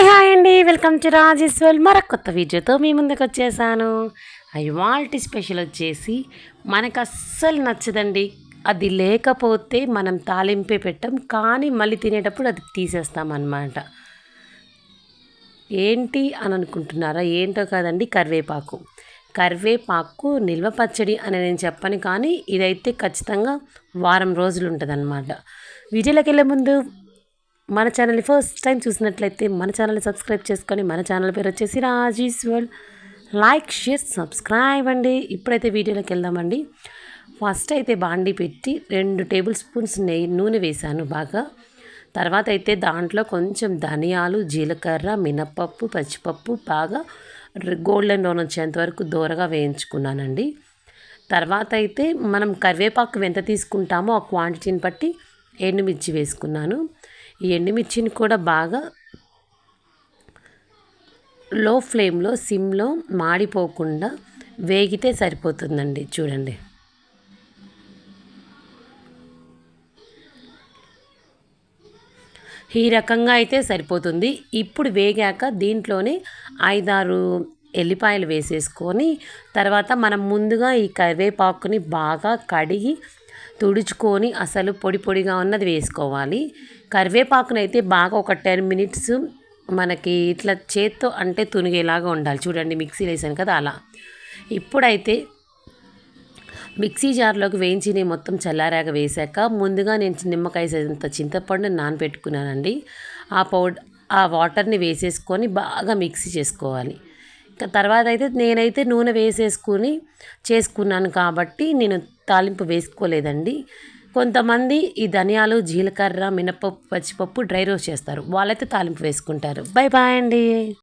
Hi hi అండి. Welcome to రాజేశ్వల్ మరొక కొత్త వీడియోతో మీ ముందుకు వచ్చేసాను. ఇవాల్టి స్పెషల్ వచ్చేసి మనకు అస్సలు నచ్చదండి. అది లేకపోతే మనం తాలింపే పెట్టాం కానీ మళ్ళీ తినేటప్పుడు అది తీసేస్తాం అన్నమాట ఏంటి అని అనుకుంటున్నారా? ఏంటో కాదండి కరివేపాకు. కరివేపాకు నిల్వ పచ్చడి అని నేను చెప్పను కానీ ఇదైతే ఖచ్చితంగా వారం రోజులు ఉంటుంది అన్నమాట వీడియోలోకి వెళ్ళే ముందు మన ఛానల్ని ఫస్ట్ టైం చూసినట్లయితే మన ఛానల్ని సబ్స్క్రైబ్ చేసుకొని మన ఛానల్ పేరు వచ్చేసి Raji's world. Like share subscribe అండి. ఇప్పుడైతే వీడియోలోకి వెళ్దామండి. ఫస్ట్ అయితే బాండి పెట్టి రెండు టేబుల్ స్పూన్స్ నెయ్యి నూనె వేశాను బాగా. తర్వాత అయితే దాంట్లో కొంచెం ధనియాలు జీలకర్ర మినపప్పు పచ్చిపప్పు బాగా గోల్డెన్ బ్రౌన్ వచ్చేంత వరకు దూరగా వేయించుకున్నానండి. తర్వాత అయితే మనం కరివేపాకు ఎంత తీసుకుంటామో ఆ క్వాంటిటీని బట్టి ఎండుమిర్చి వేసుకున్నాను. ఈ ఎండుమిర్చిని కూడా బాగా లో ఫ్లేమ్లో సిమ్లో మాడిపోకుండా వేగితే సరిపోతుందండి. చూడండి. ఈ రకంగా అయితే సరిపోతుంది. ఇప్పుడు వేగాక దీంట్లోనే ఐదారు ఎల్లిపాయలు వేసేసుకొని తర్వాత మనం ముందుగా ఈ కరివేపాకుని బాగా కడిగి తుడుచుకొని అసలు పొడి పొడిగా ఉన్నది వేసుకోవాలి. కరివేపాకునైతే బాగా ఒక టెన్ మినిట్స్ మనకి ఇట్లా చేత్తో అంటే తునిగేలాగా ఉండాలి. చూడండి మిక్సీలో వేసాను కదా అలా. ఇప్పుడైతే మిక్సీ జార్లోకి వేయించి మొత్తం చల్లారాక వేశాక ముందుగా నేను నిమ్మకాయ సైజంత చింతపండు నానబెట్టుకున్నానండి. ఆ పౌడర్ ఆ వాటర్ని వేసేసుకొని బాగా మిక్సీ చేసుకోవాలి. తర్వాత అయితే నేనైతే నూనె వేసేసుకుని చేసుకున్నాను కాబట్టి నేను తాలింపు వేసుకోలేదండి. కొంతమంది ఈ ధనియాలు జీలకర్ర మినపప్పు పచ్చిపప్పు డ్రై రోస్ట్ చేస్తారు. వాళ్ళైతే తాలింపు వేసుకుంటారు. బై బాయ్ అండి.